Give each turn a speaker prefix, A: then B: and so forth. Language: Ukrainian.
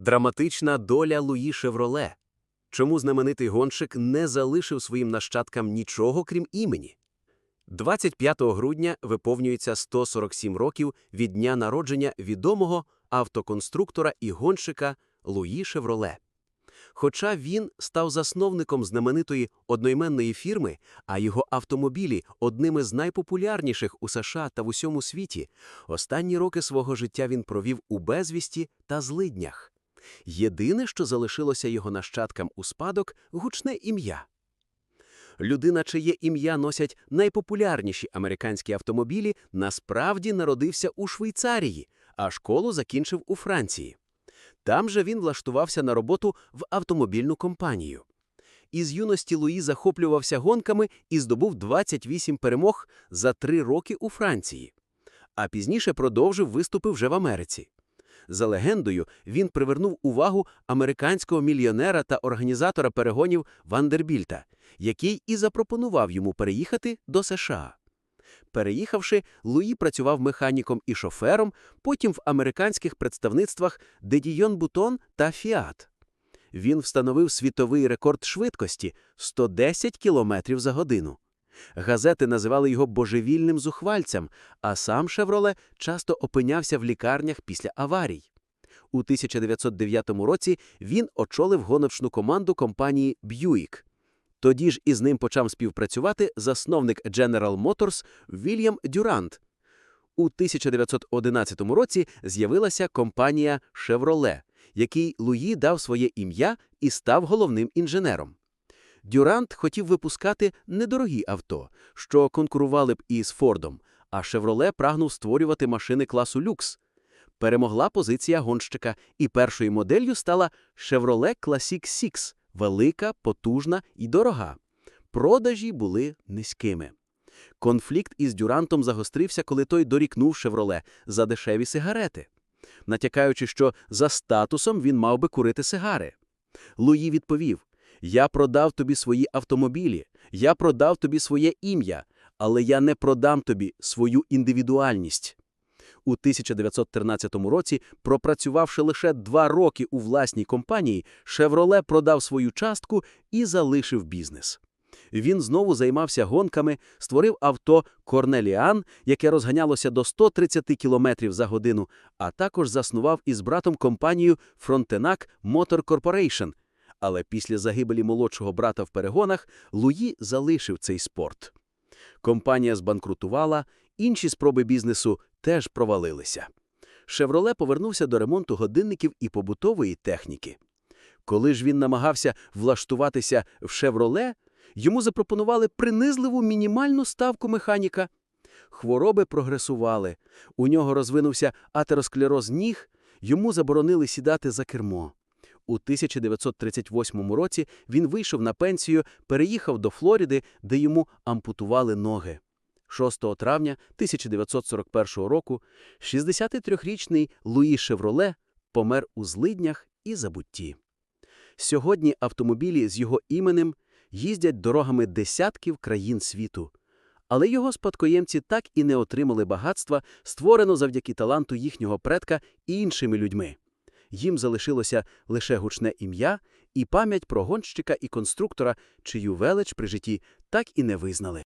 A: Драматична доля Луї Шевроле. Чому знаменитий гонщик не залишив своїм нащадкам нічого, крім імені? 25 грудня виповнюється 147 років від дня народження відомого автоконструктора і гонщика Луї Шевроле. Хоча він став засновником знаменитої одноіменної фірми, а його автомобілі – одними з найпопулярніших у США та в усьому світі, останні роки свого життя він провів у безвісті та злиднях. Єдине, що залишилося його нащадкам у спадок – гучне ім'я. Людина, чиє ім'я носять найпопулярніші американські автомобілі, насправді народився у Швейцарії, а школу закінчив у Франції. Там же він влаштувався на роботу в автомобільну компанію. Із юності Луї захоплювався гонками і здобув 28 перемог за три роки у Франції. А пізніше продовжив виступи вже в Америці. За легендою, він привернув увагу американського мільйонера та організатора перегонів Вандербільта, який і запропонував йому переїхати до США. Переїхавши, Луї працював механіком і шофером, потім в американських представництвах Дедійон Бутон та Фіат. Він встановив світовий рекорд швидкості – 110 км за годину. Газети називали його божевільним зухвальцем, а сам Шевроле часто опинявся в лікарнях після аварій. У 1909 році він очолив гоночну команду компанії «Б'юїк». Тоді ж із ним почав співпрацювати засновник General Motors Вільям Дюрант. У 1911 році з'явилася компанія «Шевроле», якій Луї дав своє ім'я і став головним інженером. Дюрант хотів випускати недорогі авто, що конкурували б із Фордом, а «Шевроле» прагнув створювати машини класу люкс. Перемогла позиція гонщика, і першою моделлю стала «Шевроле Classic 6» – велика, потужна і дорога. Продажі були низькими. Конфлікт із Дюрантом загострився, коли той дорікнув «Шевроле» за дешеві сигарети, натякаючи, що за статусом він мав би курити сигари. Луї відповів, «Я продав тобі свої автомобілі, я продав тобі своє ім'я, але я не продам тобі свою індивідуальність». У 1913 році, пропрацювавши лише два роки у власній компанії, «Шевроле» продав свою частку і залишив бізнес. Він знову займався гонками, створив авто «Корнеліан», яке розганялося до 130 км за годину, а також заснував із братом компанію «Фронтенак Motor Corporation». Але після загибелі молодшого брата в перегонах Луї залишив цей спорт. Компанія збанкрутувала, інші спроби бізнесу теж провалилися. «Шевроле» повернувся до ремонту годинників і побутової техніки. Коли ж він намагався влаштуватися в «Шевроле», йому запропонували принизливу мінімальну ставку механіка. Хвороби прогресували, у нього розвинувся атеросклероз ніг, йому заборонили сідати за кермо. У 1938 році він вийшов на пенсію, переїхав до Флориди, де йому ампутували ноги. 6 травня 1941 року 63-річний Луї Шевроле помер у злиднях і забутті. Сьогодні автомобілі з його іменем їздять дорогами десятків країн світу. Але його спадкоємці так і не отримали багатства, створено завдяки таланту їхнього предка іншими людьми. Їм залишилося лише гучне ім'я і пам'ять про гонщика і конструктора, чию велич при житті так і не визнали.